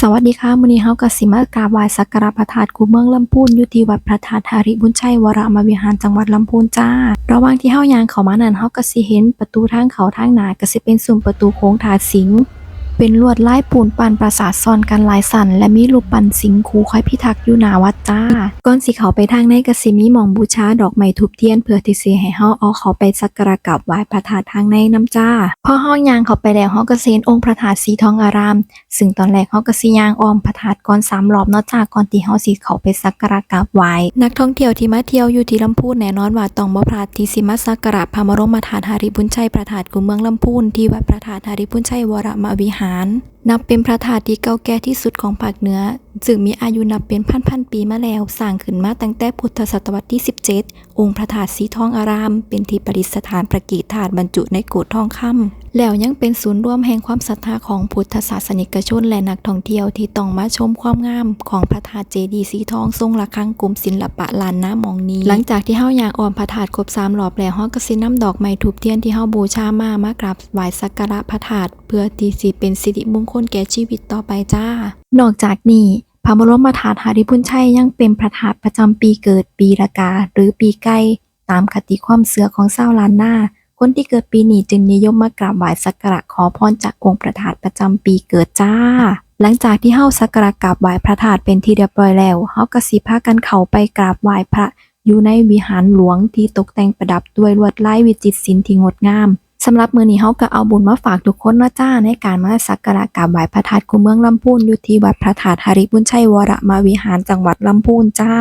สวัสดีค่ะมื้อนี้เฮากะสิมากราบไหว้สักการะพระธาตุคูเมืองลำพูนอยู่ที่วัดพระธาตุหาริบุญชัยวรมวิหารจังหวัดลำพูนจ้า ระหว่างที่เฮายางเข้ามานั้นเฮากะสิเห็นประตูทางเขาทางหน้ากะสิเป็นซุ้มประตูโค้งถาสิง เป็นลวดลายปูนปั้นปราสาทซ้อนกันหลายสัน และมีรูปปั้นสิงคูคอยพิทักษ์อยู่หน้าวัดจ้าก่อนสิเขาไปทางในกสิมีมองบูชาดอกไม้ทูบเทียนเพื่อที่สิให้เฮาเอาเขาไปสักการะกราบไหว้พระธาตุทางในนํจ้าพอเฮายางเขาไปแล้วเฮากเห็นองค์พระธาตุสีทองอาราม ซึ่งตอนแรกเขาก็สิยางอ้อมพระธาตุก่อนสามรอบเนาะจ้าก่อนที่เฮาสิเขาไปสักการะกราบไหว้นักท่องเที่ยวที่มาเที่ยวอยู่ที่ลำพูนแน่นอนว่าต้องบ่พลาดที่สิมาสักการะพระบรมธาตุหาริบุญชัยพระธาตุกุเมืองลำพูนที่วัดพระธาตุหาริบุญชัยวรมวิหาราร นับเป็นพระธาตุที่เก่าแก่ที่สุดของภาคเหนือซึ่งมีอายุนับเป็นพันๆปีมาแล้วสร้างขึ้นมาตั้งแต่พุทธศตวรรษที่ 17 องค์พระธาตุสีทองอาราม เป็นที่ประดิษฐานประกีธาตุบรรจุในโกฏทองคำแล้วยังเป็นศูนย์รวมแห่งความศรัทธาของพุทธศาสนิกชนและนักท่องเที่ยวที่ต้องมาชมความงามของพระธาตุเจดีย์สีทองทรงระฆังกรมศิลปะลานน้ำมองนี้ หลังจากที่เฮาย่างอ้อมพระธาตุครบ3รอบแล้วเฮาก็สินำดอกไม้ทูบเทียนที่เฮาบูชามามากราบไหว้สักการะพระธาตุเพื่อที่สิเป็นสิริมงคลแก่ชีวิตต่อไปจ้า นอกจากนี้พระบรมธาตุหาริพุนชัยยังเป็นพระธาตุประจำปีเกิดปีละกา หรือปีไก่ตามคติความเชื่อของชาวล้านนาคนที่เกิดปีนี้จึงนิยมมากราบไหว้สักการะขอพรจากองค์พระธาตุประจำปีเกิดจ้า หลังจากที่เฮาสักการะกราบไหว้พระธาตุเป็นที่เรียบร้อยแล้วเฮาก็สิพากันเข้าไปกราบไหว้พระอยู่ในวิหารหลวงที่ตกแต่งประดับด้วยลวดลายวิจิตรศิลป์ที่งดงาม สำหรับมือนี้เฮาก็เอาบุญมาฝากทุกคนนะจ้าในการมาสักการะกราบไหว้พระธาตุคูเมืองลำพูนอยู่ที่วัดพระธาตุหาริบุญชัยวรมวิหารจังหวัดลำพูนจ้า